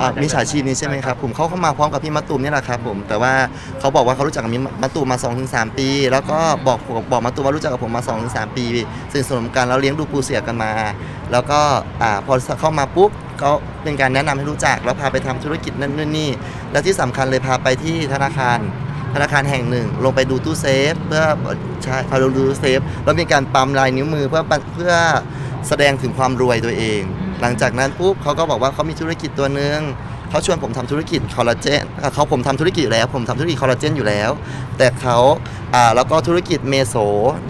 อ่ามิจฉาชีพนี้ใช่ไหมครับผมเขาเข้ามาพร้อมกับพี่มะตูมนี่แหละครับผมแต่ว่าเขาบอกว่าเขารู้จักกับมิมะตูมมา 2-3 ปี แล้วก็บอกผมบอกมะตูมว่ารู้จักกับผมมา 2-3 ปีสนิทสนมกันแล้วเลี้ยงดูปูเสียกันมา แล้วก็อ่าพอเข้ามาปุ๊บก็เป็นการแนะนำให้รู้จักแล้วพาไปทำธุรกิจนั่นนู่นนี่แล้วที่สำคัญเลยพาไปที่ธนาคารธนาคารแห่งหนึ่ง ลงไปดูตู้เซฟ เพื่อใช่พาลงดูตู้เซฟ แล้วมีการปั๊มลายนิ้วมือเพื่อเพื่อแสดงถึงความรวยตัวเอง หลังจากนั้นปุ๊บเขาก็บอกว่าเขามีธุรกิจตัวหนึ่งเขาชวนผมทำธุรกิจคอลลาเจนเขาผมทำธุรกิจอยู่แล้ว ผมทำธุรกิจคอลลาเจนอยู่แล้ว แต่เขาอ่าแล้วก็ธุรกิจเมโซ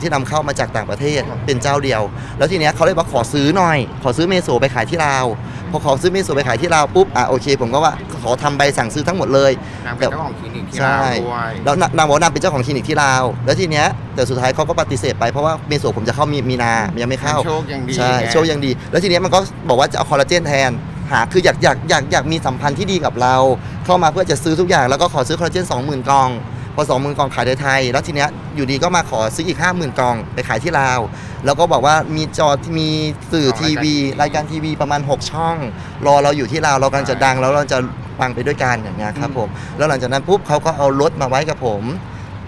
ที่นำเข้ามาจากต่างประเทศเป็นเจ้าเดียว แล้วทีเนี้ยเขาเลยบอกขอซื้อหน่อย ขอซื้อเมโซไปขายที่ลาว พอขอซื้อเมโซไปขายที่ลาวปุ๊บอะโอเค ผมก็ว่าขอทำใบสั่งซื้อทั้งหมดเลยนางเป็นเจ้าของคลินิกที่ใช่ลาวด้วยแล้วนางบอกว่านางเป็นเจ้าของคลินิกที่ลาวแล้วทีเนี้ยแต่สุดท้ายเขาก็ปฏิเสธไปเพราะว่าเมโซผมจะเข้ามีมีนายังไม่เข้าโชคยังดีใช่ไงโชคยังดี แล้วทีเนี้ยมันก็บอกว่าจะเอาคอลลาเจนแทนหาคืออยากอยากอยากอยากมีสัมพันธ์ที่ดีกับเรา เข้ามาเพื่อจะซื้อทุกอย่างแล้วก็ขอซื้อคอลลาเจน20,000กล่อง พอ20,000กล่องขายในไทย แล้วทีเนี้ยอยู่ดีก็มาขอซื้ออีก50,000กล่องไปขายที่ลาว แล้วก็บอกว่ามีจอที่มีสื่อทีวี รายการทีวีประมาณ 6 ช่อง รอเราอยู่ที่ลาวเรากำลังจะดังแล้วเราจะปังไปด้วยกันอย่างเงี้ยครับผมแล้วหลังจากนั้นปุ๊บเขาก็เอารถมาไว้กับผม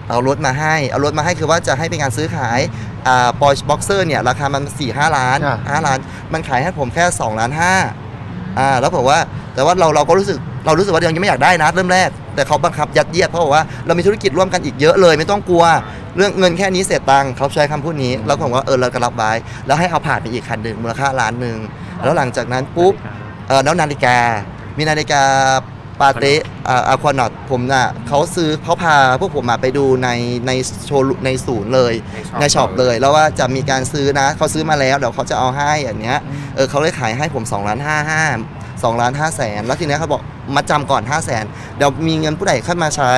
เอารถมาให้เอารถมาให้คือว่าจะให้เป็นการซื้อขายอ่าปอยบ็อกเซอร์เนี่ยราคามัน4ี่ห้าล้านอ่า ห้าล้าน มันขายให้ผมแค่2ล้านห้าอ่าแล้วผมว่าแต่ว่าเราเราก็รู้สึกเรารู้สึกว่ายังไม่อยากได้นะเริ่มแรก แต่เขาบังคับยัดเยียดเพราะบอกว่าเรามีธุรกิจร่วมกันอีกเยอะเลย ไม่ต้องกลัวเรื่องเงินแค่นี้เสร็จตังค์เขาใช้คำพูดนี้ แล้วผมว่าเออเราก็รับไว้แล้วให้เอาผ่านไปอีกคันหนึ่งมูลค่าล้านหนึ่งแล้วหลังจากนั้นปุ๊บเออแล้วนาฬิกา มีนาฬิกาปาเต้อาควานอตผมน่ะเขาซื้อเขาพาพวกผมมาไปดูในในโชว์รูในศูนย์เลย ในช็อปเลย แล้วว่าจะมีการซื้อนะเขาซื้อมาแล้วเดี๋ยวเขาจะเอาให้อย่างเนี้ยเออเขาเลยขายให้ผม2ล้านห้าห้า สองล้านห้าแสนแล้วทีเนี้ยเขาบอกมาจำก่อน5 0 0แสนเดี๋ยวมีเงินผู้ใดขึ้นมาใช้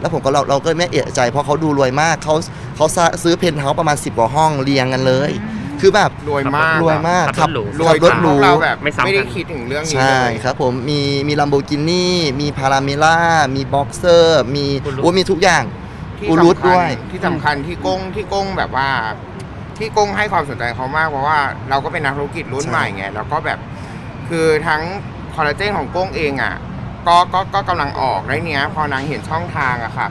แล้วผมก็เราเราก็ไม่เอะใจ เพราะเขาดูรวยมากเขาเขาซื้อเพนท์เฮาส์ประมาณ 10กว่าห้องเรียงกันเลย คือแบบรวยมากรวยมากขับรถหรู รวยขับรถหรูจนพวกเราแบบไม่ซ้ำกันไม่ได้คิดถึงเรื่องนี้ใช่เลยครับผมมีมีลัมโบกินี่มีพาราเมล่ามีบ็อกเซอร์มีอุรุโอ้มีทุกอย่าง ที่อุรุตสำคัญด้วย ที่สำคัญที่ก้งที่ก้งแบบว่า ที่ก้งให้ความสนใจเขามากเพราะว่าเราก็เป็นนักธุรกิจรุ่นใช่ใหม่ไงแล้วก็แบบ คือทั้งคอลลาเจนของก้งเองอะก็ก็ก็กำลังออกแล้วเนี้ยพอนางเห็นช่องทางอะค่ะ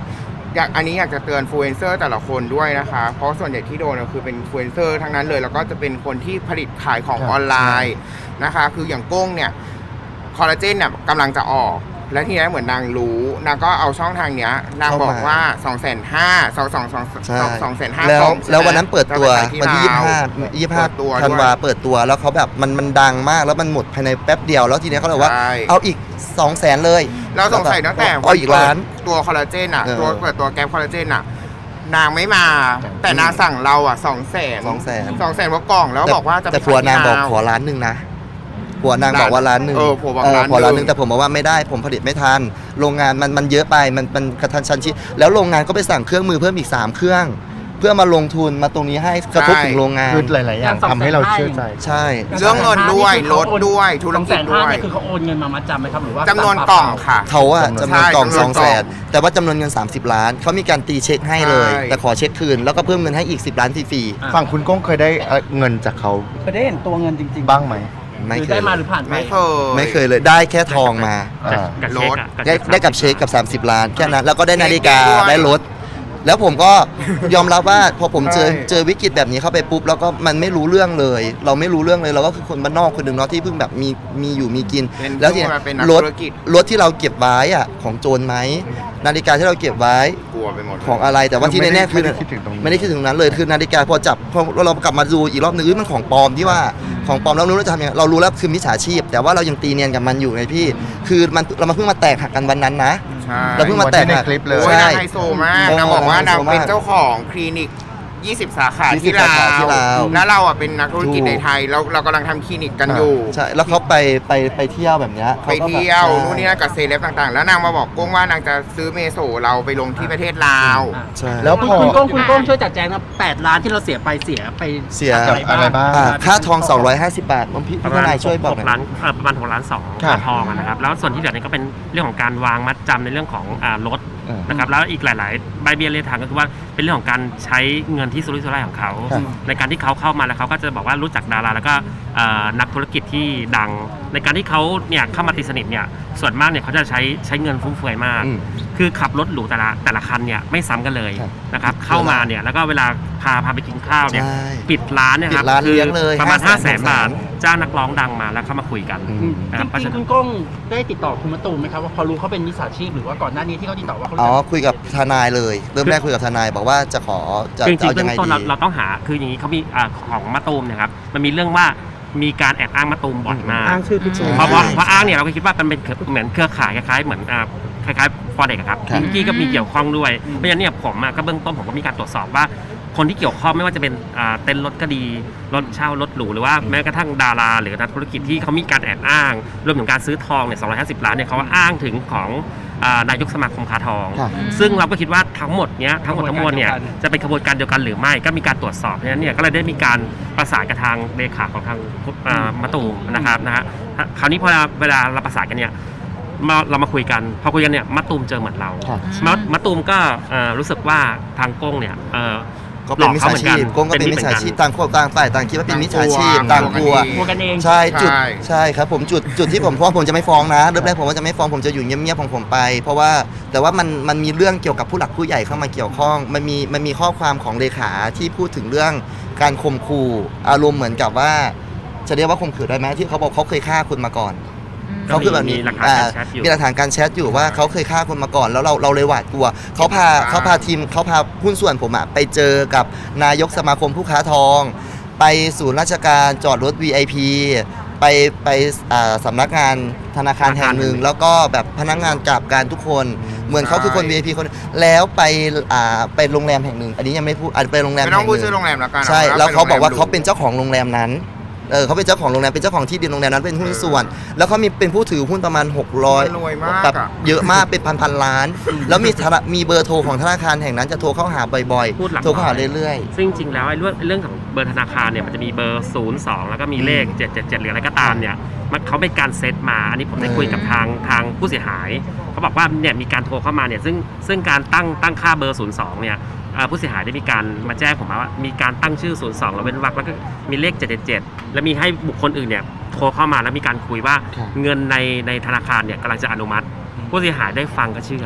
อยากอันนี้อยากจะเตือนฟลูเอนเซอร์แต่ละคนด้วยนะคะ เพราะส่วนใหญ่ที่โดนก็คือเป็นฟลูเอนเซอร์ทั้งนั้นเลย แล้วก็จะเป็นคนที่ผลิตขายของครับออนไลน์นะคะ คืออย่างก้งเนี่ยคอลลาเจนเนี่ยกำลังจะออก และทีนี้เหมือนนางรู้นางก็เอาช่องทางเนี้ย นางบอกว่า2องแสนห้าสองสองสองใช่สองแสนห้าแล้วแล้ววันนั้นเปิดตัววันที่25 25ตัว25ธันวาเปิดตัวแล้วเขาแบบมันมันดังมากแล้วมันหมดภายในแป๊บเดียวแล้วทีเนี้ยเขาเลยว่าใช่เอาอีก2 0 0แสนเลย เราสงสัยตั้งแต่เอาอีกล้านตัวคอลลาเจนอะเออตัวเปิดตัวแก๊ปคอลลาเจนอะนางไม่มา แต่นางสั่งเราอะสองแสน2 0 0แสนสองแสนว่ากล่องแล้วบอกว่าจะแต่ไปผัวนางบอกที่ลวขอล้านหนึ่งนะ ผัวนางบอกว่าล้านหนึ่งเออผัวบอกเออล้านหนึ่งขอล้านหนึ่งแต่ผมบอกว่าไม่ได้ผมผลิตไม่ทัน โรงงานมันมันเยอะไปมันมันกระทันชันชิดแล้วโรงงานก็ไปสั่งเครื่องมือเพิ่มอีก3เครื่อง เพื่อมาลงทุนมาตรงนี้ให้กระทบถึงโรงงาน คือหลาย ๆ อย่างทำให้เราเชื่อใจ ใช่ เรื่องเงินด้วยรถด้วยธุรสองแสกิจนด้ห้าวยเนี่ยคือเขาโอนเงินมามัดจำไหมครับหรือว่าจำนวนกล่องค่ะ เขาอะจำจำนนววนนกล่องใช่สองจำนวนกล่แสองนแต่ว่าจำนวนเงิน 30 ล้าน เขามีการตีเช็คให้เลย ใช่ แต่ขอเช็คคืน แล้วก็เพิ่มเงินให้อีก 10 ล้านฟรีฝั่งคุณก้องเคยได้เอ่อเงินจากเขาเคยได้เห็นตัวเงินจริงๆบ้างไหมๆ ไม่หรือเคได้ยมาหรือผ่านไปไม่เคย ไม่เคยเลยได้แค่ทองมาอ่า กับรเช็คถอะได้ได้กับเช็คกับ 30 ล้านแค่นั้นแล้วก็ได้นาฬิกาเช็คด้วย ได้รถ แล้วผมก็ ยอมรับว่าพอผมเจอใช่ เจอวิกฤตแบบนี้เข้าไปปุ๊บแล้วก็มันไม่รู้เรื่องเลย เราไม่รู้เรื่องเลยเราก็คือคนบ้านนอกคนหนึ่งเนาะที่เพิ่งแบบมีมีอยู่มีกิน เป็นแล้วทีช่วงเนี้มายเป็นนักรถธุรกิจ รถที่เราเก็บไว้อะของโจรไหมนาฬิกาที่เราเก็บไว้ก ลัวไปหมดเลย ของอะไรแต่ว่าที่แน่ๆคือไม่ได้คิดถึงตรงนี้ไม่ได้คิดถึงตรงนั้นเลยคือนาฬิกาพอจับพอเรากลับมาดูอีกรอบนึงเอ้ยมันของปลอมที่ว่าของปลอมเรารู้เราจะทำยังไงเรารู้แล้วคือมิจฉาชีพ แต่ว่าเรายังตีเนียนกับมันอยู่ไงพี่คือมันเรามาเพิ่งมาแตกหักกันวันนั้นนะ ใช่เราเพิ่งมาแตกในหักคลิปเลย โอ้ยใช่นางไฮโซมากโอ้นางบอกว่านางไฮโซมากเป็นเจ้าของคลินิก 20 สาขา20ที่ลาสาขาที่วลาวแล้วเราอะเป็นนักธุรกิจถูก ในไทยเราเรากำลังทำคลินิกกันอยู่ ใช่ แล้วเขาไปไปไปเที่ยวแบบเนี้ยไปขาก็แบบเที่ยวใช่นู่นนี่นั่นกับเซเลบต่างๆ แล้วนางมาบอกกุ้งว่านางจะซื้อเมโซเราไปลงที่ประเทศลาว ใช่ แล้วคุณพอ คุณก้องคุณก้องช่วยจัดแจงนะแปดล้านที่เราเสียไปเสียไปเสียกับอะไรบ้าง อ่าค่าทอง 250 บาทมันพี่ประพี่มาณนายช่วยบอกหหน่กอย ล้านเอ่อประมาณหกล้านสองค่ะค่าทองอะนะครับ แล้วส่วนที่เหลือนี่ก็เป็นเรื่องของการวางมัดจำในเรื่องของอ่ารถนะครับแล้วอีกหลาย ๆ ใบเบี้ยเรียกทางก็คือว่าเป็นเรื่องของการใช้เงินที่สุรุ่ยสุร่ายของเขาครับในการที่เขาเข้ามาแล้วเขาก็จะบอกว่ารู้จักดาราแล้วก็เอ่อนักธุรกิจที่ดัง ในการที่เขาเนี่ยเข้ามาตีสนิทเนี่ยส่วนมากเนี่ยเขาจะใช้ใช้เงินฟุ่มเฟือยมาก อืมคือขับรถหรูแต่ละแต่ละคันเนี่ยไม่ซ้ำกันเลยครับนะครับเข้ามาเนี่ยแล้วก็เวลาพาพาไปกินข้าวเนี่ยใช่ปิดร้านเนี่ยครับปิดร้านคือเลี้ยงเลยประมาณ5 0 0 0 0 0 500,000 บาทจ้างนักร้องดังมาแล้วเข้ามาคุยกันอืมจนะครับเพราะริฉะงๆนั้คุนณก้องได้ติดต่อคุณมะตูมไหมครับว่าพอรู้เขาเป็นมิจฉาชีพหรือว่าก่อนหน้านี้ที่เขาติดต่อว่าเขาอ๋อรู้จักคุยกับทนายเลย เริ่มแรกคุยกับทนายบอกว่าจะขอจะจริงจะๆเอาเบื้ยัองงไงต้นดี เราเราต้องหาคืออย่างนี้เขามีอ่าของมะตูมเนะครับมันมีเรื่องว่า มีการแอบอ้างมะตูมบ่อยมากอ้างชื่อพี่ตูนเพราะว่าเพราะอ้างเนี่ยเราก็คิดว่ามันเป็นเหมือนเครือข่ายคล้ายๆเหมือนอ่าคล้ายๆฟอเด็กครับครับ พิงกี้ก็มีเกี่ยวข้องด้วยเพราะฉะนั้นเนี่ยผมอะก็เบื้องต้นผมก็มีการตรวจสอบว่า คนที่เกี่ยวข้องไม่ว่าจะเป็นอ่าเต็นท์รถก็ดีรถเช่ารถหรูหรือว่าแม้กระทั่งดาราหรือนักธุรกิจที่เขามีการแอบอ้างรวมถึงการซื้อทองเนี่ย250 ล้านเนี่ยเขาอ้างถึงของ อ่านายกสมาคมค้าทองครับซึ่งเราก็คิดว่าทั้งหมดเนี้ยทั้งหมดทั้งมวลเนี่ยจะเป็นกระบวนการเดียวกันหรือไม่ก็มีการตรวจสอบเพราะฉะนั้นเนี่ยก็เลยได้มีการประสานกับทางเลขาของทางอ่ามะตูมนะครับนะฮะคราวนี้พอเวลาเราประสานกันเนี่ยมาเรามาคุยกันพอคุยกันเนี่ยมะตูมเจอเหมือนเราครับมะมะตูมก็เอ่อรู้สึกว่าทางก้งเนี่ยเอ่อ ก็เป็นมิจฉาชีพหลอกเขาเหมือนกันโกงก็เป็นมิจฉาชีพเป็นมิจฉาชีพต่างคนต่างฝ่ายต่างคิดว่าเป็นมิจฉาชีพต่าต่างงกกลัลัววกลัวกันเอง ใช่จุดใช่ ใช่ครับผมจุดจุดที่ผมเพราะว่าผมจะไม่ฟ้องนะเริ่มแรกผมว่าจะไม่ฟ้องผมจะอยู่เงียบๆของผมไป เพราะว่าแต่ว่ามันมันมีเรื่องเกี่ยวกับผู้หลักผู้ใหญ่เข้ามาเกี่ยวข้อง มันมีมันมีข้อความของเลขาที่พูดถึงเรื่องการข่มขู่อารมณ์เหมือนกับว่า จะเรียกว่าข่มขืนได้ไหมที่เขาบอกเขาเคยฆ่าคุณมาก่อน เขาคือแบบนี้มีหลักฐานอ่าการแชทอยู่มีหลักฐานการแชทอยู่ว่าเขาเคยฆ่าคนมาก่อน แล้วเราเราเลยหวาดกลัวเขาพาเขาพาทีมเขาพาหุ้นส่วนผมอะไปเจอกับนายกสมาคมผู้ค้าทอง ไปศูนย์ราชการจอดรถ VIP ไปไปอ่าสำนักงานธนาคารแห่งหนึ่ง แล้วก็แบบพนักงานกราบการทุกคน เหมือนเขาคือคนใช่ VIP คนแล้วไปอ่าไปโรงแรมแห่งหนึ่ง อันนี้ยังไม่พูดอ่าไปโรงแรมไม่ต้องแห่งหพูดนึ่งชื่อโรงแรมแล้วกันใช่อแล้วเขาบอกว่าป็นเขาเป็นเจ้าของโรงแรมนั้น เออเขาเป็นเจ้าของโรงแรมเป็นเจ้าของที่ดินโรงแรมนั้นเป็นหุ้นส่วน แล้วเขามีเป็นผู้ถือหุ้นประมาณรวยมาก600แบบอะเยอะมากเป็นพันพันๆล้าน แล้วมีธนามีเบอร์โทรของธนาคารแห่งนั้นจะโทรเข้าหาบ่อยพูดหลังๆ โทรเข้าหาเรื่อย ซึ่งจริงๆแล้วไอ้เรื่องเรื่องของเบอร์ธนาคารเนี่ยมันจะมีเบอร์ 0 2 แล้วก็มีเลข 777 หรืออะไรก็ตามเนี่ยมันเขาเป็นการเซตมา อันนี้ผมได้เออคุยกับทางทางผู้เสียหาย เขาบอกว่าเนี่ยมีการโทรเข้ามาเนี่ยซึ่งซึ่งการตั้งตั้งค่าเบอร์ 02 เนี่ยเอ่อ ผู้เสียหายได้มีการมาแจ้งผมมาว่ามีการตั้งชื่อ 02 แล้วเว้นวรรคแล้วก็มีเลข 777 แล้วมีให้บุคคลอื่นเนี่ยโทรเข้ามาแล้วมีการคุยว่าครับเงินในในธนาคารเนี่ยกำลังจะอนุมัติ ผู้เสียหายได้ฟังก็เชื่อ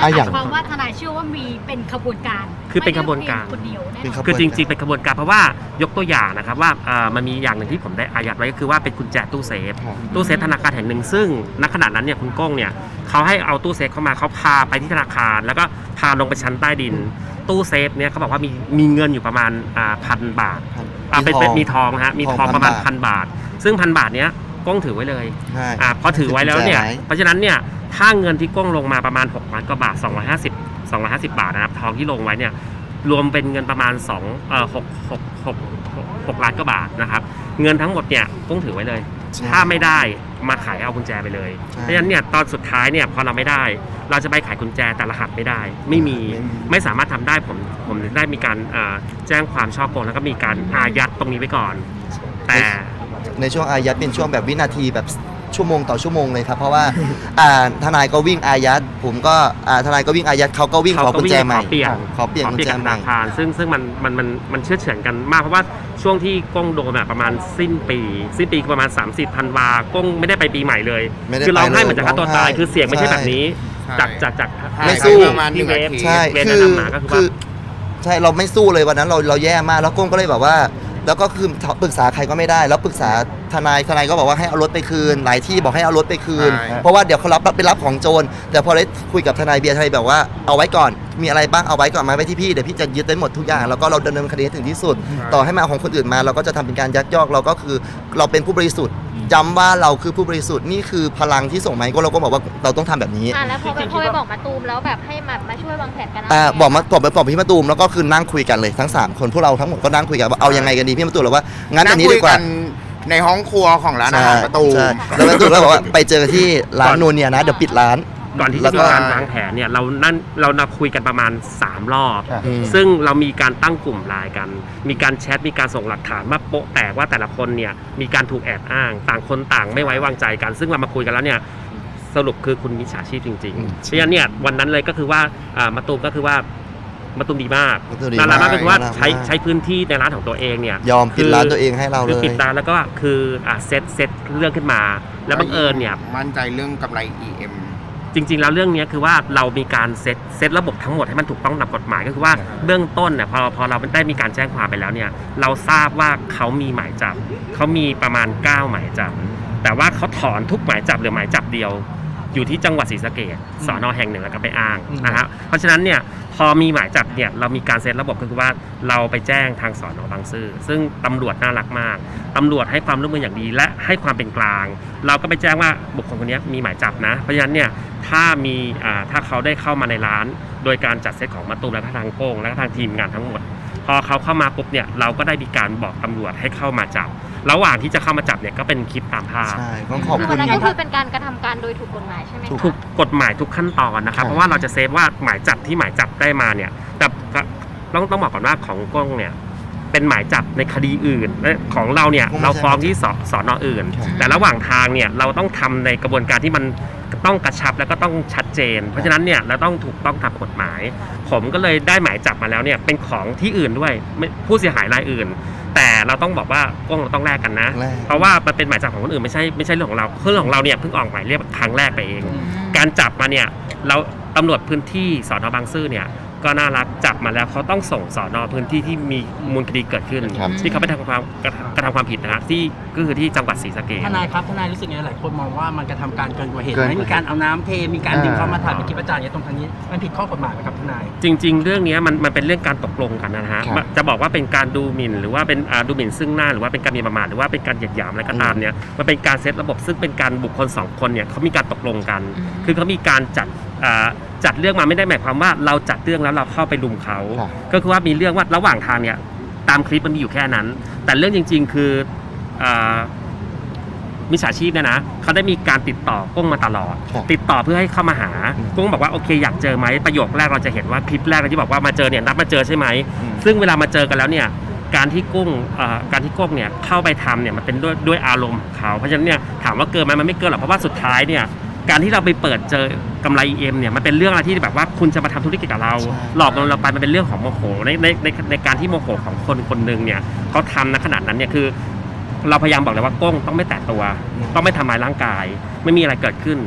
อะนั่นหอย่ามางยความว่าทนายเชื่อว่ามีเป็นขบวนการคือเป็นขบวนการ ไม่ได้เพียงคนเดียวแน่เป็นนขอนบคือจริงๆเป็นกระบวนการเพราะว่ายกตัวอย่างนะครับว่าเอ่อมันมีอย่างหนึ่งที่ผมได้อายัดไว้ก็คือว่าเป็นกุญแจตู้เซฟครับ ตู้เซฟธนาคารแห่งหนึ่งซึ่งณขณะนั้นเนี่ยคุณก้งเนี่ยเขาให้เอาตู้เซฟเข้ามาเขาพาไปที่ธนาคาร แล้วก็พาลงไปชั้นใต้ดิน ตู้เซฟเนี่ยเขาบอกว่ามีมีเงินอยู่ประมาณอ่าพันบาท อ่าเป็นเป็นมีทองนะฮะมีทองประมาณพันบาท ซึ่งพันบาทเนี้ย ก้งถือไว้เลยใช่ อ่าพอถือไว้แล้วเนี่ยกุญแจไว้เพราะฉะนั้นเนี่ยถ้าเงินที่ก้งลงมาประมาณ6ล้านกว่าบาท 250 250 บาทนะครับทองที่ลงไว้เนี่ยรวมเป็นเงินประมาณ2เอ่อ6 6 6 6 6ล้านกว่าบาทนะครับเงินทั้งหมดเนี่ยก้งถือไว้เลย ใช่ถ้าไม่ได้มาขายเอากุญแจไปเลย ใช่เพราะฉะนั้นเนี่ยตอนสุดท้ายเนี่ยพอเราไม่ได้ เราจะไปขายกุญแจแต่รหัสไม่ได้ ไม่มีไม่มี ไม่สามารถทำได้ผมผมได้มีการอ่าแจ้งความช่อโกงแล้วก็มีการอายัดตรงนี้ไว้ก่อน แต่ ในช่วงอายัดเป็นช่วงแบบวินาทีแบบชั่วโมงต่อชั่วโมงเลยครับ เพราะว่า อ่าทนายก็วิ่งอายัด ผมก็อ่าทนายก็วิ่งอายัดเขาก็วิ่งขอกุญแจใหม่ขอเปลี่ยนขอเปลี่ยนกุญแจกับธใหม่นาคารซึ่งซึ่งมันมันมันมันเชื่อเฉือนกันมาก เพราะว่าช่วงที่ก้งโดนอะประมาณสิ้นปีสิ้นปีคือประมาณ 30ธันวาก้งไม่ได้ไปปีใหม่เลยไม่ได้คือร้องไห้ไปเลยเหมือนจะฆ่าตัวตายร้องไห้คือเสียงไม่ใช่ใช่แบบนี้ใช่จากจากจากไม่สู้ประมาณหนึ่ที่งเวนาฟทีใช่เวฟคืแนะอนำมาก็คือคืว่าอใช่เราไม่สู้เลยวันนั้นเราเราแย่มากแล้วก้งก็เลยแบบว่า แล้วก็คือปรึกษาใครก็ไม่ได้ แล้วปรึกษาทนายทนายก็บอกว่าให้เอารถไปคืน หลายที่บอกให้เอารถไปคืน ใช่ เพราะว่าเดี๋ยวเขารับไปรับของโจรแต่พอได้คุยกับทนายเบียร์ทนายแบบว่าเอาไว้ก่อน มีอะไรบ้างเอาไว้ก่อนมาไว้ที่พี่เดี๋ยวพี่จะยึดได้หมดทุกอย่างแล้วก็เราดำเนินคดีให้ถึงที่สุด ต่อให้มาเอาของคนอื่นมาเราก็จะทำเป็นการยักยอกเราก็คือ เราเป็นผู้บริสุทธิ์ ย้ำว่าเราคือผู้บริสุทธิ์นี่คือพลังที่ส่งมาให้ก็เราก็บอกว่าเราต้องทำแบบนี้ อะแล้วพอไปพอไปบอกมาตูมแล้วแบบให้มามาช่วยวางแผนกันอ่าบอกมาบอกไปบอกพี่มะตูมแล้วก็คือนั่งคุยกันเลยทั้ง 3 คนพวกเราทั้งหมดก็นั่งคุยกันว่าเอายังไงกันดีพี่มะตูมเราว่างั้นอันนี้ดีกว่า งคุยในห้องครัวของร้านอาหารประตู ใช่แล้วมะตูมก็บอกว่าไปเจอกันที่ร้านนูนเนี่ยนะเดี๋ยวปิดร้าน ก่อนที่แล้จะวมีก็การวางแผนเนี่ยเรานั่นเรานับคุยกันประมาณ 3 รอบครับอืม ซึ่งเรามีการตั้งกลุ่มไลน์กัน มีการแชทมีการส่งหลักฐานมาโปะแตกว่าแต่ละคนเนี่ยมีการถูกแอบอ้าง ต่างคนต่างไม่ไว้วางใจกัน ซึ่งเรามาคุยกันแล้วเนี่ยสรุปคือคุณมิจฉาชีพจริงอืมๆเพราะฉะนั้นเนี่ยวันนั้นเลยก็คือว่าอ่ามาตูมก็คือว่ามาตุมดีมากมะตูมดีน่ารักมากมากก็คือว่าน่ารักใช้มากใช้พื้นที่ในร้านของตัวเองเนี่ย ยอมปิดร้านตัวเองให้เราเลคือย ปิดร้านแล้วก็คืออะเซตเซตเรื่องขึ้นมา แล้วบังเอิญเนี่ย มั่นใจเรื่องกำไร EM จริง ๆ แล้วเรื่องเนี้ยคือว่าเรามีการเซตเซตระบบทั้งหมดให้มันถูกต้องตามกฎหมายก็คือว่าเบื้องต้นเนี่ยพอพอเราได้มีการแจ้งความไปแล้วเนี่ยเราทราบว่าเขามีหมายจับเขามีประมาณ 9 หมายจับแต่ว่าเขาถอนทุกหมายจับเหรือหมายจับเดียว อยู่ที่จังหวัดศรีสะเกษสอนอแห่งหนึ่งแล้วก็ไปอ้างอืมนะฮะเพราะฉะนั้นเนี่ยพอมีหมายจับเนี่ยเรามีการเซตระบบก็คือว่าเราไปแจ้งทางสอนอบางซื่อซึ่งตำรวจน่ารักมากตำรวจให้ความร่วมมืออย่างดี และให้ความเป็นกลาง เราก็ไปแจ้งว่าบุคคลคนนี้มีหมายจับนะ เพราะฉะนั้นเนี่ยถ้ามีอ่าถ้าเขาได้เข้ามาในร้าน โดยการจัดเซตของมาตูมและก็ทางโก้งและก็ทางทีมงานทั้งหมด พอเขาเข้ามาปุ๊บเนี่ยเราก็ได้มีการบอกตำรวจให้เข้ามาจับ ระหว่างที่จะเข้ามาจับเนี่ยก็เป็นคลิปตามภาพ ใช่ต้องขอบคือคุวัณ นนั้นก็คือเป็นการกระทำการโดยถูกกฎหมายใช่ไหมถูกคะถูกกฎหมายทุกขั้นตอนนะครับใช่เพราะว่าเราจะเซฟว่าหมายจับที่หมายจับได้มาเนี่ย แต่ต้องต้องบอกก่อนว่าของกล้องเนี่ยเป็นหมายจับในคดีอื่นและของเราเนี่ยเราฟ้องที่สสอนออื่นแต่ระหว่างทางเนี่ยเราต้องทำในกระบวนการที่มัน ต้องกระชับแล้วก็ต้องชัดเจน เพราะฉะนั้นเนี่ยเราต้องถูกต้องตามกฎหมาย ผมก็เลยได้หมายจับมาแล้วเนี่ยเป็นของที่อื่นด้วยไม่ผู้เสียหายรายอื่น แต่เราต้องบอกว่ากล้องเราต้องแลกกันนะ แลก เพราะว่ามันเป็นหมายจับของคนอื่นไม่ใช่ไม่ใช่เรื่องของเราเรื่องของเราเนี่ยเพิ่งออกหมายเรียกครั้งแรกไปเอง การจับมาเนี่ยเราตำรวจพื้นที่สอนอบางซื่อเนี่ย ก็น่ารักจับมาแล้วเขาต้องส่งสอนอพื้นที่ที่มีมูลคดีเกิดขึ้น ครับที่เขาไปทำความกระทำกระทำความผิดนะฮะที่ก็คือที่จังหวัดศรีสะเกษ ทนายครับทนายรู้สึกไงหลายคนมองว่ามันกระทำการเกินกว่าเหตุเกินไหมกว่าเหตุมีการเอาน้ำเทมีการดึงอ่า เข้ามาถ่ายเป็นคลิปประจานเนี่ยตรงทางนี้มันผิดข้อกฎหมายไหมครับทนาย จริง ๆ เรื่องเนี้ยมันมันเป็นเรื่องการตกลงกันนะฮะครับจะบอกว่าเป็นการดูหมิ่น หรือว่าเป็นอ่าดูหมิ่นซึ่งหน้าหรือว่าเป็นการหมีประมาทหรือว่าเป็นการเหยียดหยามอะไรก็ตามเนี่ยมันเป็นการเซตระบบซึ่งเป็นการบุคคลสองคนเนี่ยเขามีการตกลงกัน คือเขามีการจัดอ่า จัดเรื่องมาไม่ได้หมายความว่าเราจัดเรื่องแล้วเราเข้าไปลุมเขา ครับ ก็คือว่ามีเรื่องว่าระหว่างทางเนี่ยตามคลิปมันมีอยู่แค่นั้น แต่เรื่องจริง ๆ คืออามิจฉาชีพเนี่ยนะเขาได้มีการติดต่อก้งมาตลอด ครับติดต่อเพื่อให้เข้ามาหาอืมกุ้งบอกว่าโอเคอยากเจอไหมประโยคแรกเราจะเห็นว่าคลิปแรกที่บอกว่ามาเจอเนี่ยนัดมาเจอใช่ไหม อืม ซึ่งเวลามาเจอกันแล้วเนี่ยการที่กุ้งเอ่อการที่กุ้งเนี่ยเข้าไปทำเนี่ยมันเป็นด้วยด้วยอารมณ์ของเขาเพราะฉะนั้นเนี่ยถามว่าเกินไหมมันไม่เกินหรอกเพราะว่าสุดท้ายเนี่ย การที่เราไปเปิดเจอกำไร EM เนี่ยมันเป็นเรื่องอะไรที่แบบว่าคุณจะมาทำธุรกิจกับเรา ใช่ หลอกเงินเราไปมันเป็นเรื่องของโมโหในในในในการที่โมโหของคนคนหนึ่งเนี่ยเขาทำณขนาดนั้นเนี่ยคือ เราพยายามบอกเลยว่าก้งต้องไม่แตะตัว ต้องไม่ทำร้ายร่างกาย ไม่มีอะไรเกิดขึ้น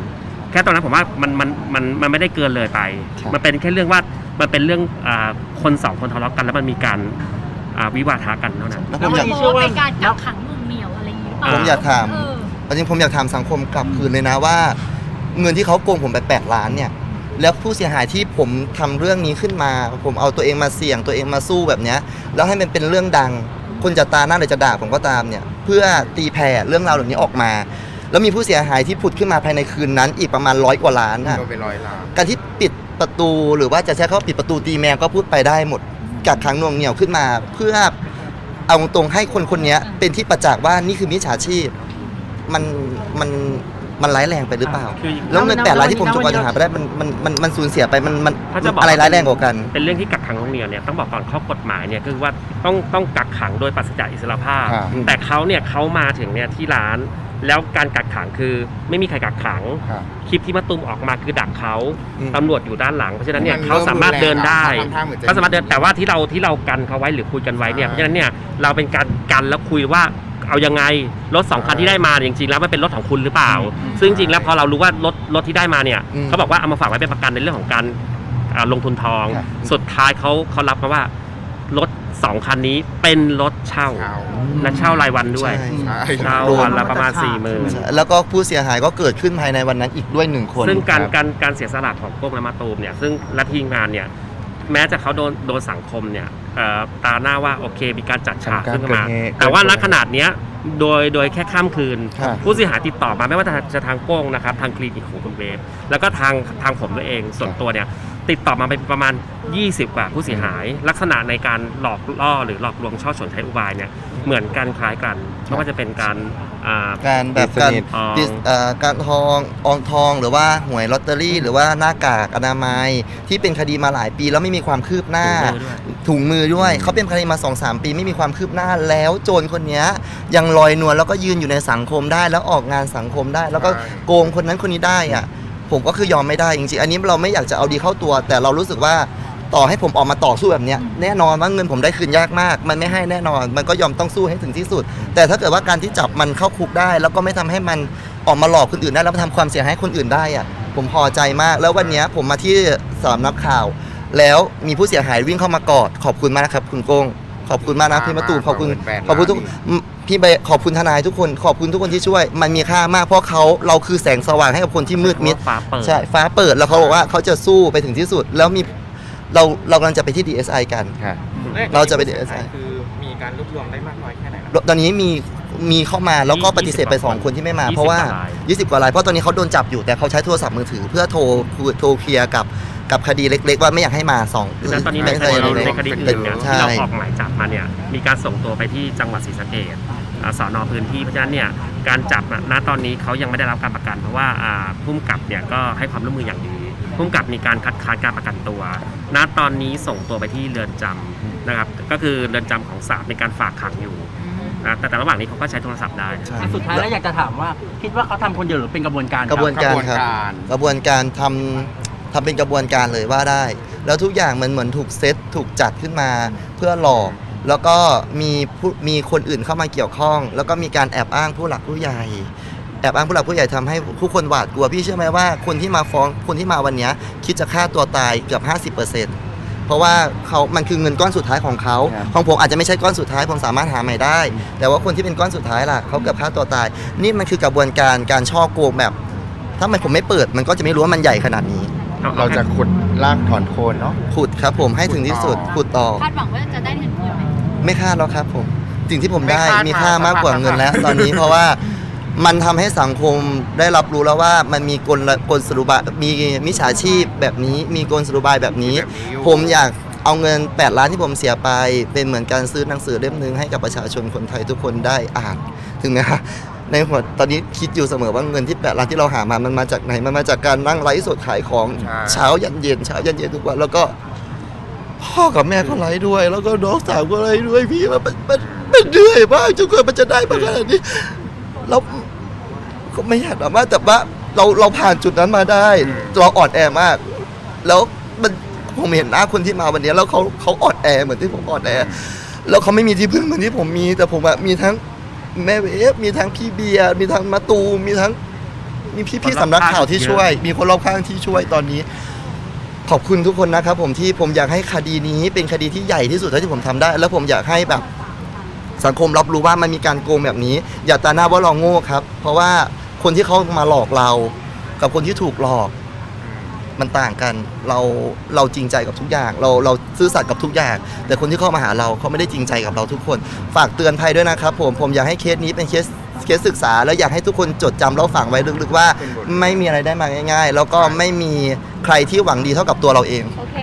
แค่ตอนนั้นผมว่ามันมันมันมันไม่ได้เกินเลยไป ครับ มันเป็นแค่เรื่องว่ามันเป็นเรื่องอ่าคนสองคนทะเลาะกันแล้วมันมีการอ่าวิวาทะกันเท่านั้น แล้วผแล้วมวัอนยากนี้เพราะว่า เป็นการกักขังหนุ่งเหนียวอะไรอย่างนี้หรือเปล่าผมอยากถาม เออ จริงๆผมอยากถามสังคมกลับคืนเลยนะว่า เงินที่เขาโกงผมไปแปดล้านเนี่ย แล้วผู้เสียหายที่ผมทำเรื่องนี้ขึ้นมา ผมเอาตัวเองมาเสี่ยงตัวเองมาสู้แบบเนี้ยแล้วให้มันเป็นเรื่องดัง คนจะตาหน้าหรือจะด่าผมก็ตามเนี่ย เพื่อตีแผ่เรื่องราวเหล่านี้ออกมา แล้วมีผู้เสียหายที่ผุดขึ้นมาภายในคืนนั้น อีกประมาณร้อยกว่าล้านอะโดนไปร้อยล้านการที่ปิดประตูหรือว่าจะใช้คำว่าปิดประตูตีแมวก็พูดไปได้หมดกักขังหน่วงเหนี่ยวขึ้นมา เพื่อเอาตรงๆให้คนคนนี้เป็นที่ประจักษ์ว่านี่คือมิจฉาชีพ มันมัน มันร้ายแรงไปหรือเปล่า คือแล้วเงินแปดล้านที่ผมจงกว่าจะหาไปได้มันมันมันมันสูญเสียไปมันมันถ้าจะบอกอะไรร้ายแรงกว่ากัน เป็นเรื่องที่กักขังโรงเรียนเนี่ยต้องบอกก่อนข้อกฎหมายเนี่ยคือว่าต้องต้องกักขังโดยปราศจากอิสรภาพครับแต่เขาเนี่ยเขามาถึงเนี่ยที่ร้าน แล้วการกักขังคือไม่มีใครกักขัง ครับ คลิปที่มาตุ้มออกมาคือดักเขาอืม ตำรวจอยู่ด้านหลังเพราะฉะนั้นเนี่ยมันเขาสามารถเดินได้เริ่มรุนแรงอะทำท่าเหมือนจะ เขาสามารถเดินแต่ว่าที่เราที่เรากันเขาไว้หรือคุยกันไว้เนี่ยใช่เพราะฉะนั้นเนี่ยเราเป็นการกันแล้วคุยว่า เอายังไงรถสองคันที่ได้มาเนี่ยจริงๆแล้วมันเป็นรถของคุณหรือเปล่า ซึ่งจริงๆแล้วพอเรารู้ว่ารถรถที่ได้มาเนี่ยอืมเขาบอกว่าเอามาฝากไว้เป็นประกันในเรื่องของการอ่าลงทุนทอง ครับ สุดท้ายเขาเขารับมาว่ารถสองคันนี้เป็นรถเช่าเช้าและเช่ารายวันด้วยใช่ใช่เช่าวันละประมาณ4ี่หมื่น ใช่แล้วก็ผู้เสียหายก็เกิดขึ้นภายในวันนั้นอีกด้วยหนึ่งคนซึ่งการครับ การการเสียสละของพวกและมาตูมเนี่ยซึ่งและทีมงานเนี่ย แม้จะเขาโดนโดนสังคมเนี่ยเอ่อตาหน้าว่าโอเคมีการจัดฉากทำการขึ้นมาเกิดเหตุแต่ว่าณเกิดขนาดเนี้ยโดยโดยแค่ข้ามคืนครับผู้เสียหายติดต่อมาไม่ว่าจะจะทางโป้งนะครับ ทางคลินิกของคุณเวฟแล้วก็ทางทางผมด้วยเองส่วนตัวเนี่ย ติดต่อมาเป็นประมาณ 20กว่าผู้เสียหาย ลักษณะในการหลอกล่อหรือหลอกลวงช่อฉนใช้อุบายเนี่ยเหมือนกันคล้ายกันไม่ว่าจะเป็นการอ่า การแบบติดสการนิทอ๋อดิสเอ่อการทองอองทองหรือว่าหวยลอตเตอรี่ หรือว่าหน้ากากอนามัย ที่เป็นคดีมาหลายปีแล้วไม่มีความคืบหน้า ถุงมือด้วย ถุงมือด้วยเขาเป็นคดีมา2อสปีไม่มีความคืบหน้าแล้วโจรคนเนี้ยยังลอยนวลแล้วก็ยืนอยู่ในสังคมได้ แล้วออกงานสังคมได้ แล้วก็ใช่ โกงคนนั้นคนนี้ได้อะ ผมก็คือยอมไม่ได้จริงๆ อันนี้เราไม่อยากจะเอาดีเข้าตัว แต่เรารู้สึกว่าต่อให้ผมออกมาต่อสู้แบบเนี้ยแน่นอนว่าเงินผมได้คืนยากมาก มันไม่ให้แน่นอน มันก็ยอมต้องสู้ให้ถึงที่สุด แต่ถ้าเกิดว่าการที่จับมันเข้าคุกได้ แล้วก็ไม่ทำให้มันออกมาหลอกคนอื่นได้แล้วมาทำความเสียหายให้คนอื่นได้อะผมพอใจมาก แล้ววันเนี้ยผมมาที่สำนักข่าว แล้วมีผู้เสียหายวิ่งเข้ามากอดขอบคุณมากนะครับคุณโก้งขอบคุณมากนะพี่มะตูมขอบคุณแปดล้านขอบคุณทุกอืม พี่ใบขอบคุณทนายทุกคน ขอบคุณทุกคนที่ช่วย มันมีค่ามากเพราะเขาเราคือแสงสว่างให้กับคนที่มืดมิดฟ้าเปิด ใช่ฟ้าเปิดแล้วเขาบอกว่าเขาจะสู้ไปถึงที่สุด แล้วมีเราเรากำลังจะไปที่ DSI กัน ค่ะ เราจะไป DSI คือมีการรวบรวมได้มากน้อยแค่ไหนครับตอนนี้มีมีเข้ามาแล้วก็ยี่สิบปฏิเสธไปกว่าคน2คนที่ไม่มายี่สิบเพราะว่า กว่าราย 20 กว่าราย เพราะตอนนี้เขาโดนจับอยู่แต่เขาใช้โทรศัพท์มือถือ เพื่อโทรโทรเคลียร์กับกับคดีเล็ก ๆ ว่าไม่อยากให้มาสองดังนั้นตอนนี้ในไม่คดีใช่ในคดีอื่นเนี่ยใช่ที่เราออกหมายจับมาเนี่ยมีการส่งตัวไปที่จังหวัดศรีสะเกษอ่า สอนอพื้นที่เพราะฉะนั้นเนี่ยการจับอะณตอนนี้เขายังไม่ได้รับการประกัน เพราะว่าอ่าผู้กำกับเนี่ยก็ให้ความร่วมมืออย่างดีผู้กำกับมีการคัดค้านการประกันตัว ณตอนนี้ส่งตัวไปที่เรือนจำนะครับก็คือเรือนจำของศาลในการฝากขังอยู่นะแต่แต่ระหว่างนี้เขาก็ใช้โทรศัพท์ได้ใช่สุดท้ายแล้วอยากจะถามว่าคิดว่าเขาทำคนเดียวหรือเป็นกระบวนการคกระบวนการครับกระบวนการกระบวนการทำทำเป็นกระบวนการเลยว่าได้ แล้วทุกอย่างมันเหมือนถูกเซตถูกจัดขึ้นมาเพื่อหลอก แล้วก็มีผู้มีคนอื่นเข้ามาเกี่ยวข้อง แล้วก็มีการแอบอ้างผู้หลักผู้ใหญ่ แอบอ้างผู้หลักผู้ใหญ่ทำให้ผู้คนหวาดกลัวพี่เชื่อไหมว่าคนที่มาฟ้องคนที่มาวันเนี้ยคิดจะฆ่าตัวตายเกือบ 50%เพราะว่าเขามันคือเงินก้อนสุดท้ายของเขาครับของผมอาจจะไม่ใช่ก้อนสุดท้ายผมสามารถหาใหม่ได้ แต่ว่าคนที่เป็นก้อนสุดท้ายล่ะเขาเกือบฆ่าตัวตาย นี่มันคือกระบวนการการช่อโกงแบบ ถ้ามันผมไม่เปิด มันก็จะไม่รู้ว่ามันใหญ่ขนาดนี้ เราจะขุดลากถอนโคนเนาะขุดครับผมให้ถึงที่สุดขุดต่อคาดหวังว่าจะได้เงินคืนไหม ไม่คาดแล้วครับผมสิ่งที่ผมได้ไม่คาดมีค่ามากกว่าเงินแล้ว ตอนนี้เพราะว่ามันทำให้สังคมได้รับรู้แล้วว่ามันมีกลกลสรุบายมีมิจฉาชีพแบบนี้ มีกลสรุบายแบบนี้ แบบนี้อยู่ ผมอยากเอาเงิน 8 ล้านที่ผมเสียไป เป็นเหมือนการซื้อหนังสือเล่มหนึงให้กับประชาชนคนไทยทุกคนได้อ่าน ถึงแม้ว่าในหัวตอนนี้คิดอยู่เสมอว่าเงินที่ 8 ล้านที่เราหามามันมาจากไหนมันมาจากการนั่งไลฟ์สดขายของใช่ เช้ายันเย็นเช้ายันเย็นทุกวันแล้วก็ พ่อกับแม่ก็ไลฟ์ด้วย แล้วก็น้องสาวก็ไลฟ์ด้วยพี่มันมันมันมันเหนื่อยมากจนกว่ามันจะได้มาขนาดนี้เราก็ไม่อยากดราม่าแต่ว่าเราเราผ่านจุดนั้นมาได้ เราอ่อนแอมาก แล้วมันผมเห็นหน้าคนที่มาวันนี้แล้วเขาเขาอ่อนแอเหมือนที่ผมอ่อนแอแล้วเขาไม่มีที่พึ่งเหมือนที่ผมมี แต่ผมอะมีทั้งแม่เวฟมีทั้งพี่เบียร์มีทั้งมาตูมีทั้งมีพี่พี่สำนักข่าวที่ช่วย มีคนรอบข้างที่ช่วยตอนนี้ ขอบคุณทุกคนนะครับผมที่ผมอยากให้คดีนี้เป็นคดีที่ใหญ่ที่สุดเท่าที่ผมทำได้ แล้วผมอยากให้แบบสังคมรับรู้ว่ามันมีการโกงแบบนี้ อย่าตาหน้าว่าเราโง่ครับ เพราะว่าคนที่เขามาหลอกเรา กับคนที่ถูกหลอก มันต่างกันเราเราจริงใจกับทุกอย่าง เราเราซื่อสัตย์กับทุกอย่าง แต่คนที่เข้ามาหาเราเขาไม่ได้จริงใจกับเราทุกคน ฝากเตือนภัยด้วยนะครับ ผมผมอยากให้เคสนี้เป็นเคสเคสศึกษา แล้วอยากให้ทุกคนจดจำแล้วฝังไว้ลึกๆว่า ไม่มีอะไรได้มาง่าย ๆ แล้วก็ไม่มี ใครที่หวังดีเท่ากับตัวเราเอง โอเค